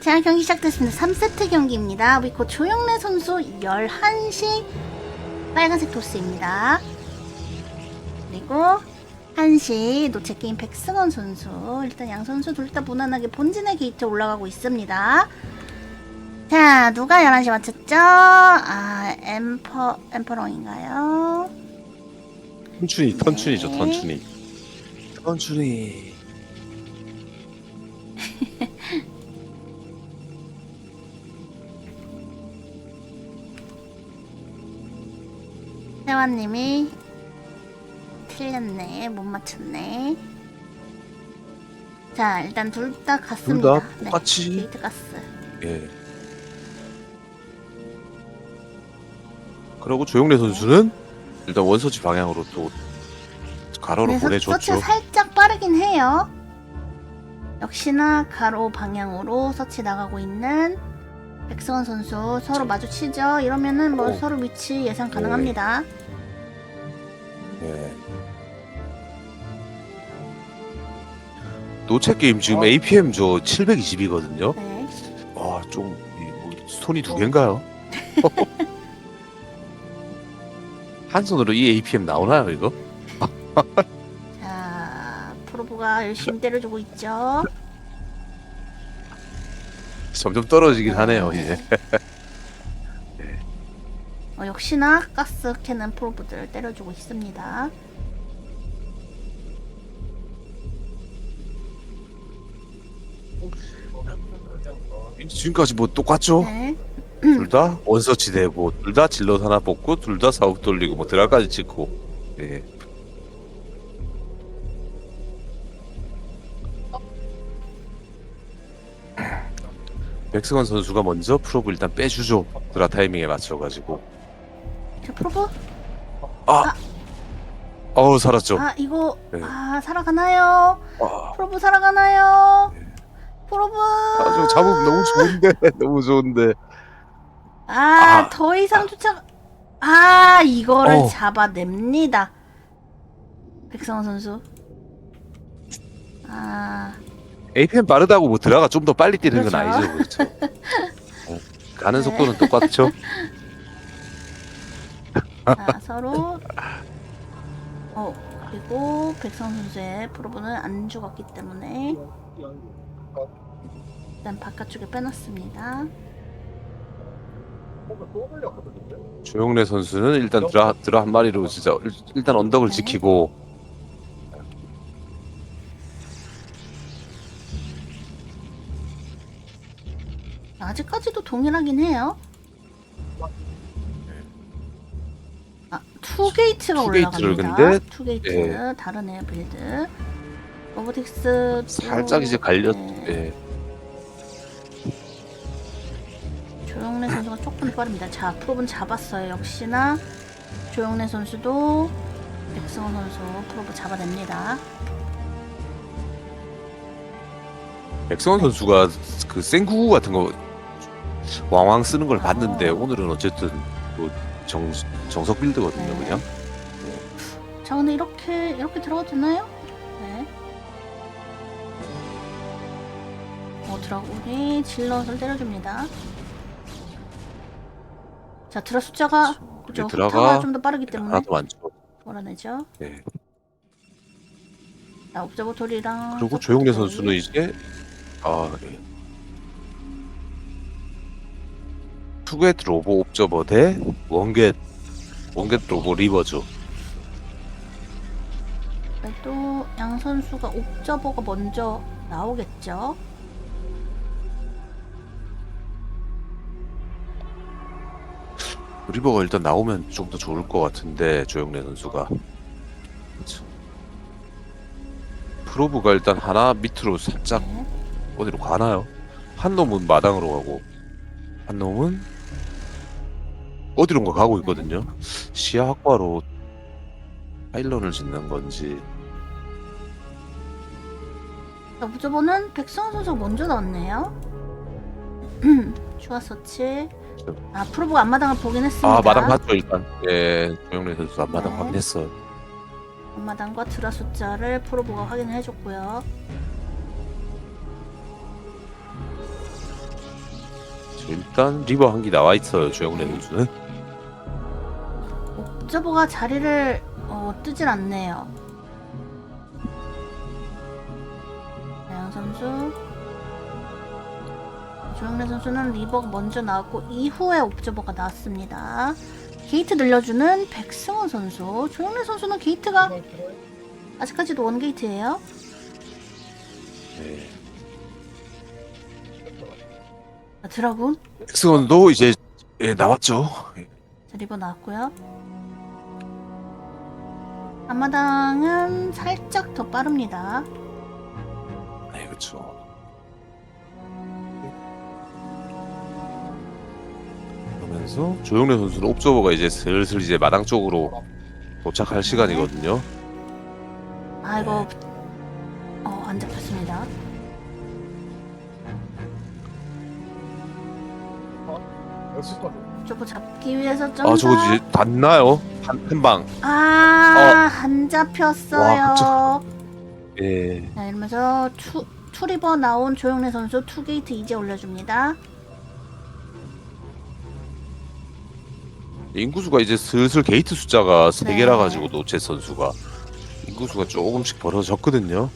자, 경기 시작됐습니다. 3세트 경기입니다. 우리 곧 조영래 선수 11시 빨간색 토스입니다. 그리고 1시 노체게임 백승원 선수. 일단 양 선수 둘 다 무난하게 본진의 게이트 올라가고 있습니다. 자, 누가 11시 맞췄죠? 아, 엠퍼, 엠퍼롱인가요? 턴춘이 턴춘이죠 네. 턴춘이 턴춘이 세환님이 틀렸네. 못 맞췄네. 자, 일단 둘 다 갔습니다. 둘다 똑같이? 네, 게이트 갔어. 예 그리고 조용래 선수는 일단 원서치 방향으로 또 가로로 그래서 보내줬죠 서치 살짝 빠르긴 해요. 역시나 가로 방향으로 서치 나가고 있는 백승원 선수 서로 마주치죠. 이러면은 뭐 오. 서로 위치 예상 가능합니다. 예. 노체 게임 어. 지금 APM 저 720이거든요 네. 와좀 뭐, 손이 두 개인가요? 한 손으로 이 APM 나오나요 이거? 자, 프로브가 열심히 때려주고 있죠. 점점 떨어지긴 하네요 이제 어, 역시나 가스 캐는 프로브들 때려주고 있습니다. 지금까지 뭐 똑같죠? 네. 둘 다 원서치 되고 둘다 질럿 하나 뽑고 둘 다 사업 돌리고 뭐 드라까지 찍고 예. 백승원 선수가 먼저 프로브 일단 빼주죠 드라 타이밍에 맞춰가지고 자, 프로브. 아 어우 살았죠 아, 이거 네. 아, 살아가나요? 아, 프로브 살아가나요? 프로브. 아, 저 잡음 너무 좋은데 너무 좋은데 아, 아. 더 이상 쫓아. 아, 이거를 어. 잡아냅니다. 백성원 선수. 아, APM 빠르다고 뭐 드라가 좀 더 빨리 뛰는 건 그렇죠. 아니죠 그렇죠 어, 가는 네. 속도는 똑같죠 자, 서로. 어, 그리고 백성원 선수의 프로브는 안 죽었기 때문에 일단 바깥쪽에 빼놨습니다. 조용래 선수는 일단 드라 드라 한 마리로 진짜 일- 일단 언덕을 네. 지키고 아직까지도 동일하긴 해요. 아, 투 게이트가 투 게이트를 올라갑니다. 근데, 투 게이트 예. 다르네요 빌드. 로보틱스 살짝 이제 갈렸 네. 예. 조영래 선수가 조금 빠릅니다. 자, 프로분 잡았어요. 역시나 조영래 선수도 백승원 선수 프로브 잡아냅니다. 백성원 선수가 그 생구구 같은 거 왕왕 쓰는 걸 봤는데 어. 오늘은 어쨌든 뭐 정, 정석 빌드거든요 네. 그냥 자, 근데 이렇게 이렇게 들어가도 되나요? 네. 어, 드라군이 질럿을 때려줍니다. 자, 드라 숫자가 그죠? 네, 드라가 숫자가 좀 더 빠르기 때문에 하나도 많죠 몰아내죠. 네. 자, 옵저버토리랑 그리고 조용래 선수는 이제 아 예. 투겟 로보 옵저버 대 원겟 원겟 로보 리버죠 그래도 양 선수가 옵저버가 먼저 나오겠죠. 리버가 일단 나오면 좀 더 좋을 것 같은데 조영래 선수가 그쵸. 프로브가 일단 하나 밑으로 살짝 네. 어디로 가나요? 한 놈은 마당으로 가고 한 놈은 어디론가 가고 있거든요. 시야 확보로 파일런을 짓는 건지 자, 옵저버는 백성원 선수가 먼저 나왔네요. 좋았었지. 아, 프로브가 앞마당을 보긴 했습니다. 아 마당 봤죠 일단 예 조영래 선수 앞마당 네. 확인했어요. 앞마당과 드라 숫자를 프로브가 확인을 해줬고요. 일단 리버 한기 나와 있어요 조영래 선수는. 옥저버가 자리를 어, 뜨질 않네요. 양 선수. 조영래 선수는 리버가 먼저 나왔고 이후에 옥저버가 나왔습니다. 게이트 늘려주는 백승원 선수. 조영래 선수는 게이트가 아직까지도 원 게이트예요. 네. 자, 드라군. 백승원도 이제 예, 나왔죠. 자, 리버 나왔고요. 앞마당은 살짝 더 빠릅니다. 네 그렇죠. 그러면서 조영래 선수는 옵저버가 이제 슬슬 이제 마당 쪽으로 도착할 시간이거든요. 아 이거 어, 안 잡혔습니다. 저거 잡기 위해서 좀아 저거 더- 이제 닿나요? 한, 한 방. 아, 안 잡혔어요. 와, 예. 자, 이러면서 투, 투리버 나온 조영래 선수 투게이트 이제 올려줍니다. 인구수가 이제 슬슬 게이트 숫자가 세 네. 개라 가지고 노체 선수가 인구수가 조금씩 벌어졌거든요.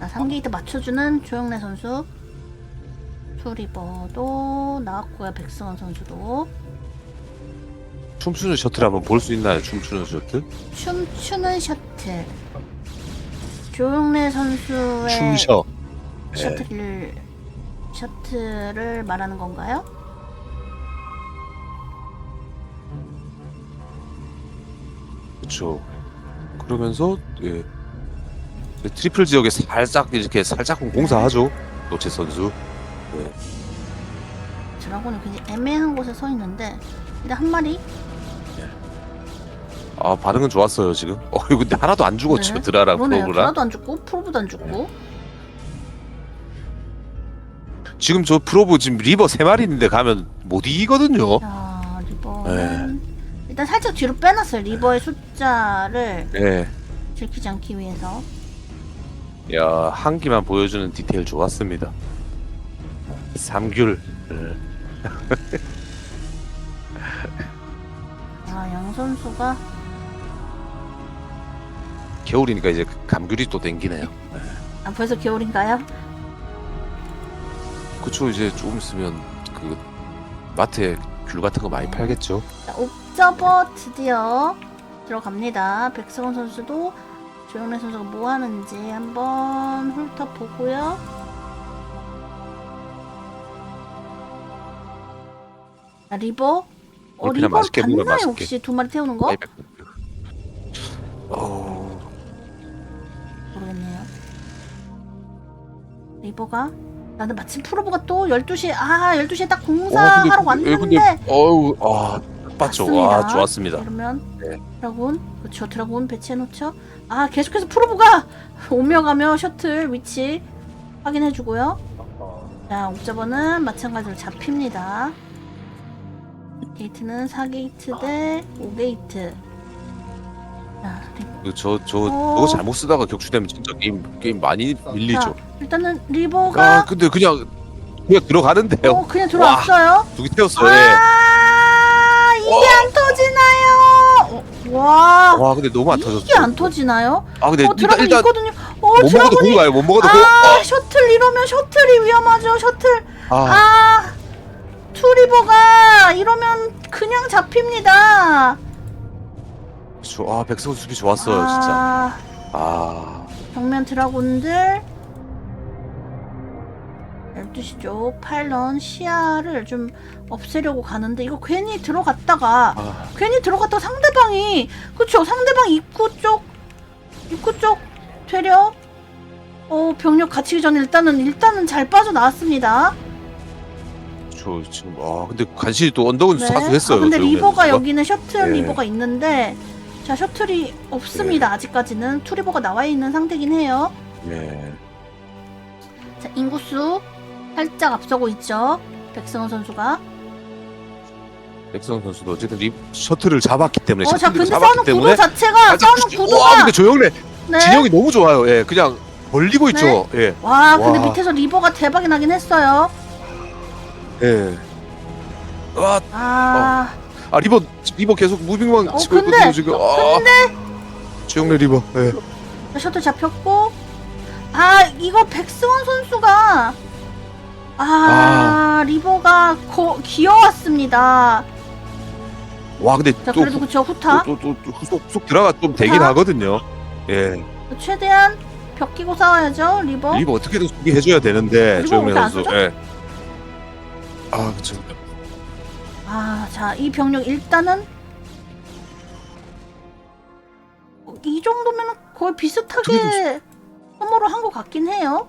자, 3게이트 맞춰주는 조영래 선수. 투리버도 나왔고요. 백승원 선수도. 춤추는 셔틀 한번 볼 수 있나요? 춤추는 셔틀? 춤추는 셔틀. 조영래 선수의 춤셔. 네. 셔틀을 셔틀을 말하는 건가요? 그렇죠. 그러면서 예. 네, 트리플 지역에 살짝 이렇게 살짝 공사하죠. 노체 선수. 드라곤이 굉장히 애매한 곳에 서 있는데 일단 한 마리 아 반응은 좋았어요 지금. 어 이거 근데 하나도 안 죽었죠 네. 드라랑 그러네요. 프로브랑. 하나도 안 죽고 프로브도 안 죽고 지금 저 프로브 지금 리버 세 마리 있는데 가면 못 이기거든요. 자 리버는 일단 살짝 뒤로 빼놨어요 리버의 숫자를 예. 들키지 않기 위해서 야 한 기만 보여주는 디테일 좋았습니다. 삼귤. 예. 아양 선수가 겨울이니까 이제 감귤이 또 땡기네요. 아 벌써 겨울인가요? 그쵸 이제 조금 있으면 그 마트에 귤 같은 거 많이 팔겠죠. 자, 옵저버 드디어 들어갑니다 백승원 선수도 조영래 선수가 뭐 하는지 한번 훑어보고요 자, 리버 어뭘 그냥 리버 맛있게 먹어요, 봤나요 맛있게. 혹시 두 마리 태우는 거? 어 모르겠네요. 리버가 나는 마침 프로브가 또 12시에 아 12시에 딱 공사하러 어, 왔는데 근데, 근데 어우 아 맞죠. 맞습니다. 아 좋았습니다. 이러면 네. 드라군 그렇죠 드라군 배치해놓죠. 아 계속해서 프로브가 오며 가며 셔틀 위치 확인해주고요. 자 옥저버는 마찬가지로 잡힙니다. 게이트는 4게이트 대 5게이트. 자, 리- 저저 저, 어. 저거 잘못 쓰다가 격추되면 진짜 게임 게임 많이 밀리죠. 자, 일단은 리버가 아 근데 그냥 그냥 들어가는데요. 어, 그냥 들어왔어요. 두 개 태웠어요. 예. 아 이게 어. 안 터지나요? 어, 와 와 근데 너무 안 터졌어. 이게 안 터지나요? 아 근데 어 일단 드라곤 일단 있거든요. 어 못 먹어도 드라곤이 공가요. 못 먹어도 공. 아 셔틀 이러면 셔틀이 위험하죠. 셔틀 아, 아 투리버가 이러면 그냥 잡힙니다. 저, 아 백승호 수비 좋았어요 진짜. 아, 아 정면 드라곤들 12시죠. 파일런 시야를 좀 없애려고 가는데 이거 괜히 들어갔다가 아, 괜히 들어갔다가 상대방이 그쵸 상대방 입구 쪽 입구 쪽 되려 어 병력 갇히기 전에 일단은 일단은 잘 빠져나왔습니다. 저 지금 아 근데 간신히 또 언덕은 네. 사수했어요. 아, 근데 조용히 리버가 선수가. 여기는 셔틀 네. 리버가 있는데 자 셔틀이 없습니다. 아직까지는 투리버가 나와 있는 상태긴 해요. 네. 자 인구수 살짝 앞서고 있죠. 백승원 선수가. 백성 선수도 어쨌든 리 셔틀을 잡았기 때문에 어자 셔틀을 근데 잡았기 싸우는 구도 때문에 자체가 살짝 싸우는 푸시- 와 구도가 근데 조영래 네. 진영이 너무 좋아요. 예, 그냥 벌리고 있죠. 예. 와 근데 와. 밑에서 리버가 대박이 나긴 했어요. 예. 아, 아 아 리버 리버 계속 무빙만 어, 치고 근데- 있거든요 지금. 아, 근데 조영래 리버. 예. 자, 셔틀 잡혔고 아 이거 백승원 선수가 아, 리버가 거, 귀여웠습니다. 와 근데 자 또 그래도 그쵸 후타 또, 또, 또 후속 후속 들어가 좀 되긴? 하거든요. 예. 최대한 벽 끼고 싸워야죠 리버. 리버 어떻게든 수비해 줘야 되는데 리버 안 선수. 쏘죠? 예. 아 그쵸. 아 자 이 병력 일단은 어, 이 정도면 거의 비슷하게 소모를 한것 같긴 해요.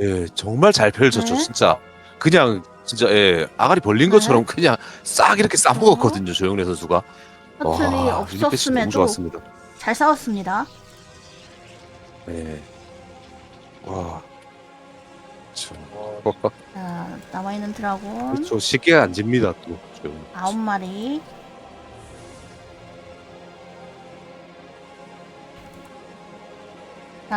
예 정말 잘 펼쳤죠 네. 진짜. 그냥 진짜 예 아가리 벌린 네. 것처럼 그냥 싹 이렇게 싸먹었거든요 조영래 선수가. 셔틀이 와, 너무 없었음에도 좋았습니다. 잘 싸웠습니다. 네. 와. 저, 자 남아 있는 드라곤 저 쉽게 안 집니다 또. 아홉 마리. 자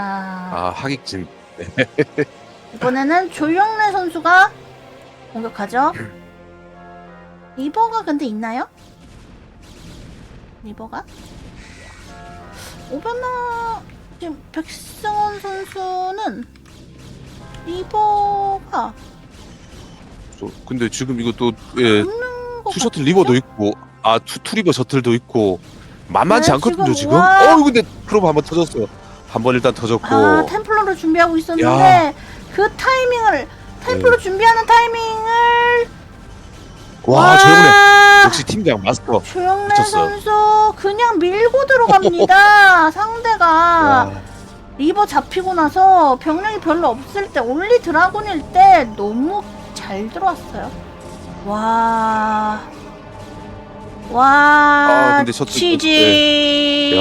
아 하객진. 이번에는 조영래 선수가 공격하죠. 리버가 근데 있나요? 리버가? 오바마 지금 백승원 선수는 리버가 저, 근데 지금 이것도 예 없는 것 투 셔틀 같아요. 리버도 있고 아 투 투리버 셔틀도 있고 만만치 네, 않거든요 지금, 지금. 와. 어 근데 프로브 한번 터졌어요. 한 번 일단 터졌고. 아 템플러를 준비하고 있었는데 그 타이밍을 템플러 준비하는 타이밍을 와 조영래 역시 팀장 마스터. 조영래 미쳤어요. 선수 그냥 밀고 들어갑니다. 상대가 와, 리버 잡히고 나서 병력이 별로 없을 때 올리 드라곤일 때 너무 잘 들어왔어요. 와. 와. 아, 근데 셔틀 치지.